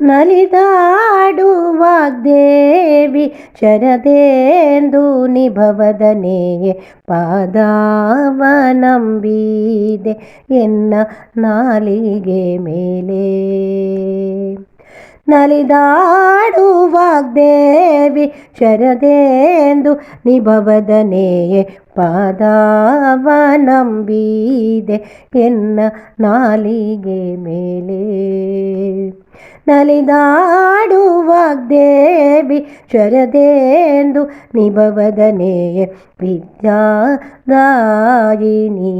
ನಲಿದಾಡುವ ದೇವಿ ಶರದೇಂದು ನಿಭವದನೆಯೇ ಪಾದವನಂಬಿದೆ ಎನ್ನ ನಾಲಿಗೆ ಮೇಲೆ. ನಲಿದಾಡುವ ದೇವಿ ಶರದೇಂದು ನಿಭವದನೆಯೇ ಪಾದವನಂಬಿದೆ ಎನ್ನ ನಾಲಿಗೆ ಮೇಲೆ. ನಲಿದಾಡುವ ದೇವಿ ಶರದೇಂದು ನಿಭವದನೆಯೇ ವಿದ್ಯಾದಾಯಿನಿ.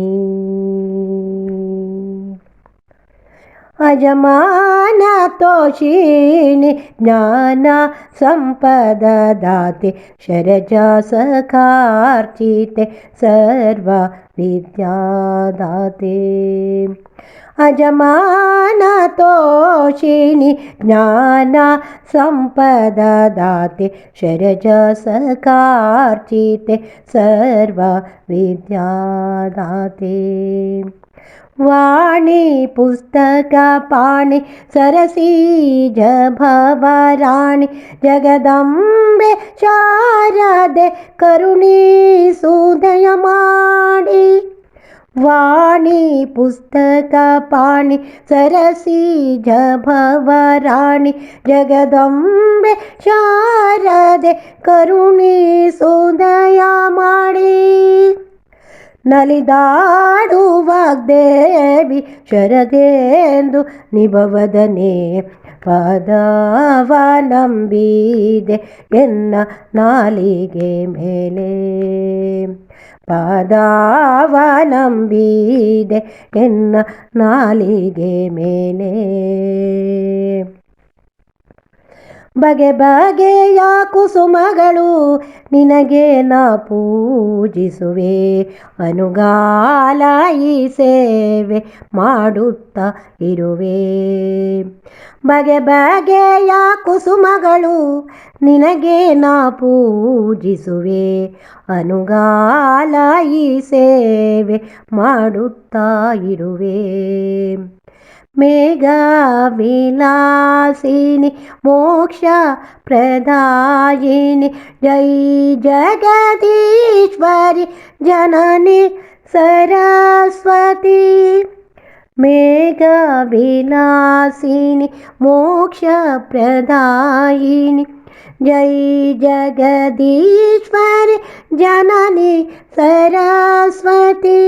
अजमानतोषीणि ज्ञाना सम्पददाति शरजा सखार्चिते सर्वा विद्यादाति अजमानतोषिणि ज्ञानसम्पददाति शरजसकार्चिते सर्वविद्यादाते। वाणी पुस्तकपाणि सरसीजभवराणि जगदम्बे शारदे करुणी सुदयमाणि। वाणी पुस्तकपाणि सरसीजभवराणि जगदम्बे शारदे करुणी सुंदर ನಲಿದಾಡುವ ಶರದೆಂದು ನಿಭವದನೆ ಪಾದವನಂಬಿದೆ ಎನ್ನ ನಾಲಿಗೆ ಮೇಲೆ. ಪಾದವನಂಬಿದೆ ಎನ್ನ ನಾಲಿಗೆ ಮೇಲೆ. ಬಗೆ ಬಗೆಯ ಕುಸುಮಗಳು ನಿನಗೆ ನಾ ಪೂಜಿಸುವೆ? ಅನುಗಾಲ ಸೇವೆ ಮಾಡುತ್ತಾ ಇರುವೆ. ಬಗೆ ಬಗೆಯ ಕುಸುಮಗಳು ನಿನಗೆ ನಾ ಪೂಜಿಸುವೆ? ಅನುಗಾಲ ಸೇವೆ ಮಾಡುತ್ತಾ ಇರುವೆ. मेघबिलासिन मोक्षप्रदायीनि जयी जगदीश्वरी जनानीस्वती मेघ बलासिन मोक्षप्रदायिनि जगदीश्वरि जननि सरस्वती।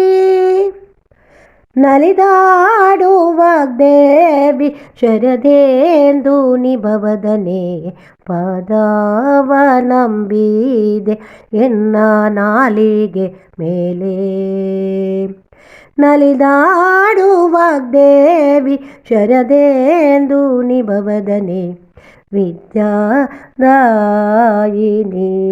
ಜೈ ಜಗದೀಶ್ವರಿ ಜನನಿ ಸರಸ್ವತಿ ನಲಿದಾಡುವ ದೇವಿ ಶರದೇಂದು ನಿಭವದನೆ ಪಾದವನಂಬಿದೆ ಎನ್ನ ನಾಲಿಗೆ ಮೇಲೆ. ನಲಿದಾಡುವ ದೇವಿ ಶರದೇಂದು ನಿಭವದನೆ ವಿದ್ಯಾದಾಯಿನಿ